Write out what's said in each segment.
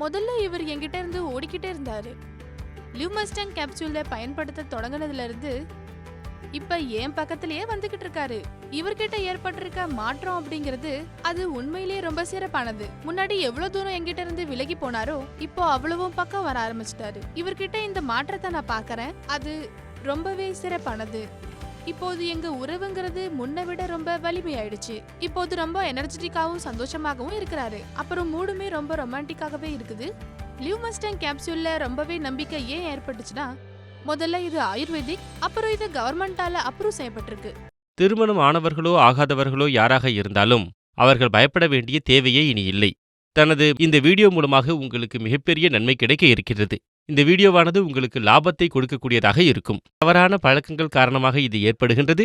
முதல்ல இவர் என்கிட்ட இருந்து ஓடிக்கிட்டே இருந்தாரு. லியூமஸ்டன் கேப்சூலை பயன்படுத்த தொடங்குனதுல இருந்து இப்ப என் பக்கத்திலேயே வந்துகிட்டு இருக்காரு. இவர்கிட்ட ஏற்பட்டிருக்க மாற்றம் அப்படிங்கிறது அது உண்மையிலேயே ரொம்ப சிறப்பானது. முன்னாடி எவ்வளவு தூரம் எங்கிட்ட இருந்து விலகி போனாரோ இப்போ அவ்வளவும் பக்கம் வர ஆரம்பிச்சிட்டாரு. இவர்கிட்ட இந்த மாற்றத்தை நான் பாக்குறேன். அது ரொம்பவே சிறப்பானது. இப்போது எங்க உறவுங்கிறது முன்ன விட ரொம்ப வலிமையாயிடுச்சு. இப்போது ரொம்ப எனர்ஜெட்டிக்காவும் சந்தோஷமாகவும் இருக்கிறாரு. அப்புறம் மூடுமே ரொம்ப ரொமான்டிக்காகவே இருக்குது. லிவ் மஸ்டன் கேப்சூல்ல ரொம்பவே நம்பிக்கை ஏன் ஏற்பட்டுச்சுன்னா முதல்ல இது ஆயுர்வேதிக் அப்புறம் இது கவர்மெண்டால அப்ரூவ் செய்யப்பட்டிருக்கு. திருமணம் ஆனவர்களோ ஆகாதவர்களோ யாராக இருந்தாலும் அவர்கள் பயப்பட வேண்டிய தேவையே இனி இல்லை. தனது இந்த வீடியோ மூலமாக உங்களுக்கு மிகப்பெரிய நன்மை கிடைக்க இருக்கிறது. இந்த வீடியோவானது உங்களுக்கு லாபத்தை கொடுக்கக்கூடியதாக இருக்கும். தவறான பழக்கங்கள் காரணமாக இது ஏற்படுகின்றது.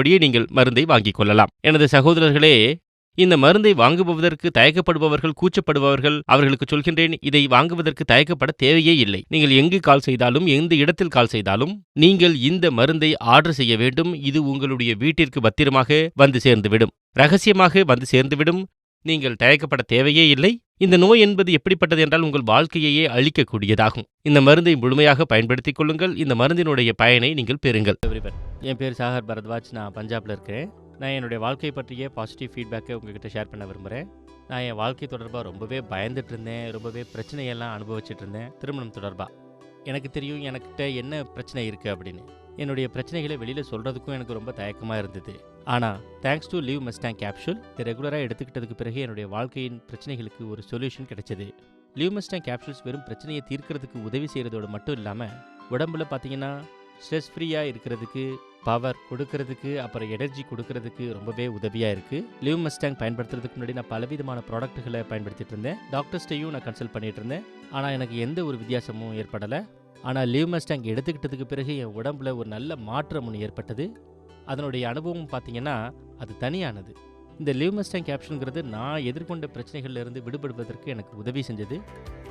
இருந்தபடியே நீங்கள் மருந்தை வாங்கிக் கொள்ளலாம். எனது சகோதரர்களே இந்த மருந்தை வாங்குபவதற்கு தயக்கப்படுபவர்கள் கூச்சப்படுபவர்கள் அவர்களுக்கு சொல்கின்றேன் இதை வாங்குவதற்கு தயக்கப்பட தேவையே இல்லை. நீங்கள் எங்கு கால் செய்தாலும் எந்த இடத்தில் கால் செய்தாலும் நீங்கள் இந்த மருந்தை ஆர்டர் செய்ய வேண்டும். இது உங்களுடைய வீட்டிற்கு பத்திரமாக வந்து சேர்ந்துவிடும். ரகசியமாக வந்து சேர்ந்துவிடும். நீங்கள் தயக்கப்பட தேவையே இல்லை. இந்த நோய் என்பது எப்படிப்பட்டது என்றால் உங்கள் வாழ்க்கையையே அழிக்கக்கூடியதாகும். இந்த மருந்தை முழுமையாக பயன்படுத்திக் கொள்ளுங்கள். இந்த மருந்தினுடைய பயனை நீங்கள் பெறுங்கள். என் பேர் சாகர் பரத்வாஜ். நான் பஞ்சாப்ல இருக்கிறேன் நான் என்னுடைய வாழ்க்கை பற்றிய பாசிட்டிவ் ஃபீட்பேக்கை உங்ககிட்ட ஷேர் பண்ண விரும்புகிறேன் நான் என் வாழ்க்கை தொடர்பாக ரொம்பவே பயந்துட்டு இருந்தேன். ரொம்பவே பிரச்சனையெல்லாம் அனுபவிச்சுட்டு இருந்தேன். திருமணம் தொடர்பாக எனக்கு தெரியும் எனக்கிட்ட என்ன பிரச்சனை இருக்குது அப்படின்னு. என்னுடைய பிரச்சனைகளை வெளியில் சொல்கிறதுக்கும் எனக்கு ரொம்ப தயக்கமாக இருந்தது. ஆனால் thanks to Liv Mustang capsule இதை ரெகுலராக எடுத்துக்கிட்டதுக்கு பிறகு என்னுடைய வாழ்க்கையின் பிரச்சனைகளுக்கு ஒரு சொல்யூஷன் கிடைச்சது. லீவ் மஸ்டாங் கேப்சூல்ஸ் வெறும் பிரச்சனையை தீர்க்கிறதுக்கு உதவி செய்கிறதோடு மட்டும் இல்லாமல் உடம்புல பார்த்தீங்கன்னா ஸ்ட்ரெஸ் ஃப்ரீயாக இருக்கிறதுக்கு பவர் கொடுக்கறதுக்கு அப்புறம் எனர்ஜி கொடுக்கறதுக்கு ரொம்பவே உதவியாக இருக்குது லிவ் மஸ்டாங் பயன்படுத்துறதுக்கு முன்னாடி நான் பலவிதமான ப்ராடக்ட்டுகளை பயன்படுத்திட்டு இருந்தேன். டாக்டர்ஸ்டையும் நான் கன்சல்ட் பண்ணிட்டு இருந்தேன். ஆனால் எனக்கு எந்த ஒரு வித்தியாசமும் ஏற்படலை. ஆனால் லீவ் மஸ்டாங் எடுத்துக்கிட்டதுக்கு பிறகு என் உடம்புல ஒரு நல்ல மாற்றம் ஒன்று ஏற்பட்டது. அதனுடைய அனுபவம் பார்த்தீங்கன்னா அது தனியானது. இந்த லீவ் மஸ்டாங் கேப்ஷனுங்கிறது நான் எதிர்கொண்ட பிரச்சனைகள்ல இருந்து விடுபடுவதற்கு எனக்கு உதவி செஞ்சது.